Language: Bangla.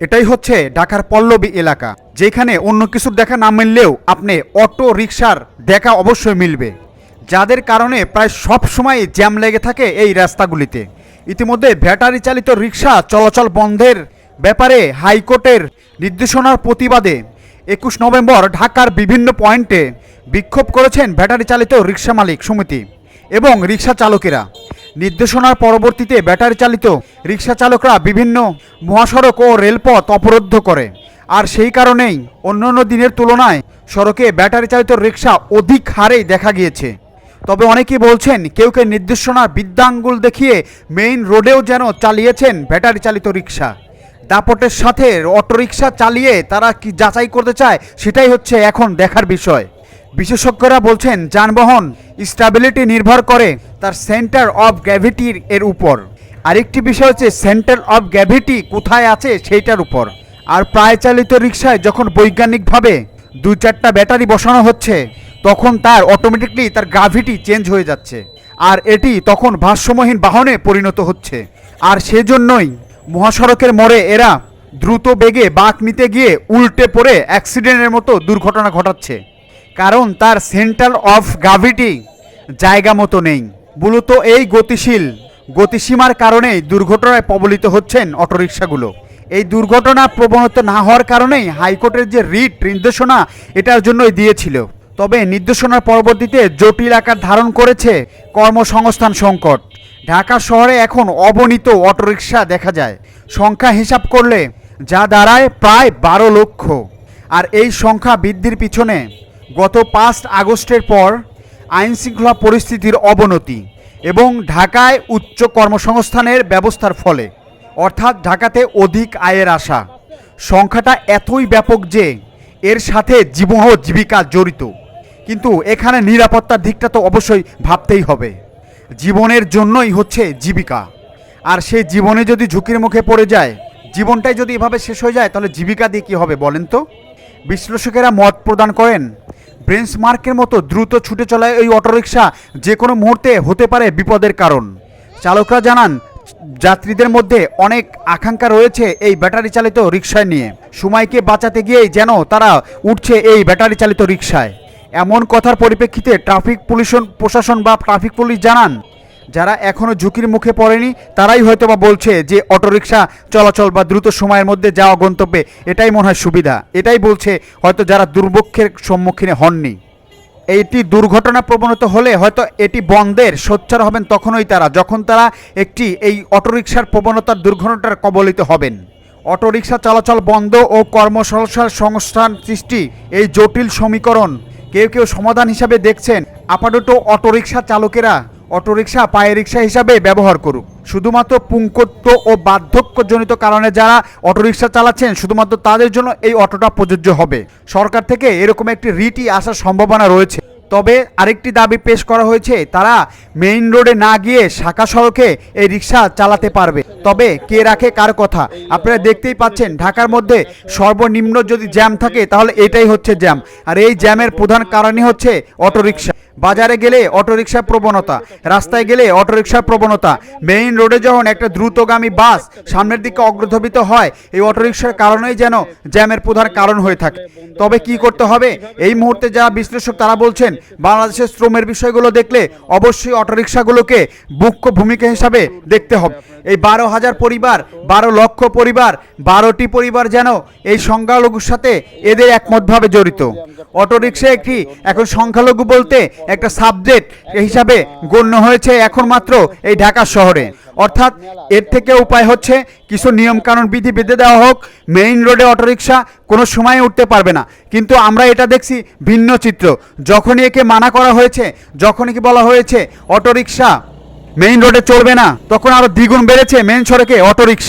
এটাই হচ্ছে ঢাকার পল্লবী এলাকা, যেখানে অন্য কিছুর দেখা না মিললেও আপনি অটো রিক্সার দেখা অবশ্যই মিলবে। যাদের কারণে প্রায় সব সময় জ্যাম লেগে থাকে এই রাস্তাগুলিতে। ইতিমধ্যে ব্যাটারি চালিত রিক্সা চলাচল বন্ধের ব্যাপারে হাইকোর্টের নির্দেশনার প্রতিবাদে একুশ নভেম্বর ঢাকার বিভিন্ন পয়েন্টে বিক্ষোভ করেছেন ব্যাটারি চালিত রিক্সা মালিক সমিতি এবং রিক্সা চালকেরা। নির্দেশনার পরবর্তীতে ব্যাটারি চালিত রিক্সা চালকরা বিভিন্ন মহাসড়ক ও রেলপথ অবরুদ্ধ করে। আর সেই কারণেই অন্যান্য দিনের তুলনায় সড়কে ব্যাটারি চালিত রিক্সা অধিক হারেই দেখা গিয়েছে। তবে অনেকেই বলছেন, কেউ কেউ নির্দেশনার বিদ্যাঙ্গুল দেখিয়ে মেইন রোডেও যেন চালিয়েছেন ব্যাটারি চালিত রিক্সা দাপটের সাথে অটোরিকশা চালিয়ে তারা কি যাচাই করতে চায়, সেটাই হচ্ছে এখন দেখার বিষয়। বিশেষজ্ঞরা বলছেন যানবাহন স্টেবিলিটি নির্ভর করে তার সেন্টার অফ গ্র্যাভিটির এর উপর। আরেকটি বিষয় হচ্ছে সেন্টার অফ গ্র্যাভিটি কোথায় আছে সেইটার উপর। আর প্রায় চালিত রিক্সায় যখন বৈজ্ঞানিকভাবে দুই চারটা ব্যাটারি বসানো হচ্ছে, তখন তার অটোমেটিকলি তার গ্রাভিটি চেঞ্জ হয়ে যাচ্ছে। আর এটি তখন ভারসাম্যহীন বাহনে পরিণত হচ্ছে। আর সেজন্যই মহাসড়কের মোড়ে এরা দ্রুত বেগে বাঁক নিতে গিয়ে উল্টে পড়ে অ্যাক্সিডেন্টের মতো দুর্ঘটনা ঘটাচ্ছে। কারণ তার সেন্টার অফ গ্রাভিটি জায়গা মতো নেই। মূলত এই গতিশীল, গতিসীমার কারণেই দুর্ঘটনায় প্রবলিত হচ্ছেন অটোরিকশাগুলো। এই দুর্ঘটনা প্রবণতা না হওয়ার কারণেই হাইকোর্টের যে রিট নির্দেশনা, এটার জন্যই দিয়েছিল। তবে নির্দেশনার পরবর্তীতে জটিল আকার ধারণ করেছে কর্মসংস্থান সংকট। ঢাকা শহরে এখন অবনীত অটোরিকশা দেখা যায়। সংখ্যা হিসাব করলে যা দাঁড়ায় প্রায় বারো লক্ষ। আর এই সংখ্যা বৃদ্ধির পিছনে গত পাঁচ আগস্টের পর আইন শৃঙ্খলা পরিস্থিতির অবনতি এবং ঢাকায় উচ্চ কর্মসংস্থানের ব্যবস্থার ফলে, অর্থাৎ ঢাকাতে অধিক আয়ের আশা। সংখ্যাটা এতই ব্যাপক যে এর সাথে জীবন ও জীবিকা জড়িত। কিন্তু এখানে নিরাপত্তার দিকটা তো অবশ্যই ভাবতেই হবে। জীবনের জন্যই হচ্ছে জীবিকা। আর সেই জীবনে যদি ঝুঁকির মুখে পড়ে যায়, জীবনটাই যদি এভাবে শেষ হয়ে যায়, তাহলে জীবিকা দিয়ে কী হবে বলেন তো? বিশ্লেষকেরা মত প্রদান করেন ব্রেঞ্চ মার্কের মতো দ্রুত ছুটে চলা এই অটোরিকশা যে কোনো মুহূর্তে হতে পারে বিপদের কারণ। চালকরা জানান, যাত্রীদের মধ্যে অনেক আকাঙ্ক্ষা রয়েছে এই ব্যাটারি চালিত রিক্সায় নিয়ে। সময়কে বাঁচাতে গিয়েই যেন তারা উঠছে এই ব্যাটারি চালিত রিক্সায় এমন কথার পরিপ্রেক্ষিতে ট্রাফিক পুলিশ প্রশাসন বা ট্রাফিক পুলিশ জানান যারা এখনও ঝুঁকির মুখে পড়েনি, তারাই হয়তো বা বলছে যে অটোরিকশা চলাচল বা দ্রুত সময়ের মধ্যে যাওয়া গন্তব্যে এটাই মনে হয় সুবিধা। এটাই বলছে হয়তো যারা দুর্ভক্ষের সম্মুখীনে হননি। এইটি দুর্ঘটনা প্রবণতা হলে হয়তো এটি বন্ধের, সোচ্চার হবেন তখনই তারা, যখন তারা একটি এই অটোরিকশার প্রবণতার দুর্ঘটনার কবলিত হবেন। অটোরিকশা চলাচল বন্ধ ও কর্মসংস্থান সংস্থান সৃষ্টি, এই জটিল সমীকরণ কেউ কেউ সমাধান হিসাবে দেখছেন। আপাতত অটোরিকশা চালকেরা অটোরিকশা পায়ে রিক্সা হিসাবে ব্যবহার করুক। শুধুমাত্র পুঙ্কত্ব ও বার্ধক্যজনিত কারণে যারা অটোরিকশা চালাচ্ছেন, শুধুমাত্র তাদের জন্য এই অটোটা প্রযোজ্য হবে। সরকার থেকে এরকম একটি রিটি আসার সম্ভাবনা রয়েছে। তবে আরেকটি দাবি পেশ করা হয়েছে, তারা মেইন রোডে না গিয়ে শাখা সড়কে এই রিক্সা চালাতে পারবে। তবে কে রাখে কার কথা? আপনারা দেখতেই পাচ্ছেন, ঢাকার মধ্যে সর্বনিম্ন যদি জ্যাম থাকে, তাহলে এটাই হচ্ছে জ্যাম। আর এই জ্যামের প্রধান কারণই হচ্ছে অটোরিকশা। বাজারে গেলে অটোরিকশার প্রবণতা, রাস্তায় গেলে অটোরিকশার প্রবণতা। মেইন রোডে যখন একটা দ্রুতগামী বাস সামনের দিকে অগ্রধাবিত হয়, এই অটোরিকশার কারণেই যেন জ্যামের প্রধান কারণ হয়ে থাকে। তবে কি করতে হবে? এই মুহূর্তে যারা বিশ্লেষক, তারা বলছেন, বাংলাদেশের শ্রমের বিষয়গুলো দেখলে অবশ্যই অটোরিকশাগুলোকে মুখ্য ভূমিকা হিসাবে দেখতে হবে। এই বারো হাজার পরিবার, বারো লক্ষ পরিবার, বারোটি পরিবার যেন এই সংখ্যালঘুর সাথে এদের একমতভাবে জড়িত। অটোরিকশা একটি এখন সংখ্যালঘু বলতে একটা সাবজেক্ট হিসাবে গণ্য হয়েছে এখন মাত্র এই ঢাকা শহরে। অর্থাৎ এর থেকে উপায় হচ্ছে কিছু নিয়মকানুন বিধি বেঁধে দেওয়া হোক মেইন রোডে অটোরিকশা কোনো সময় উঠতে পারবে না। কিন্তু আমরা এটা দেখছি ভিন্ন চিত্র। যখনই একে মানা করা হয়েছে, যখনই কি বলা হয়েছে অটোরিকশা মেইন রোডে চলবে না, তখন আরও দ্বিগুণ বেড়েছে মেইন সড়কে অটোরিকশা।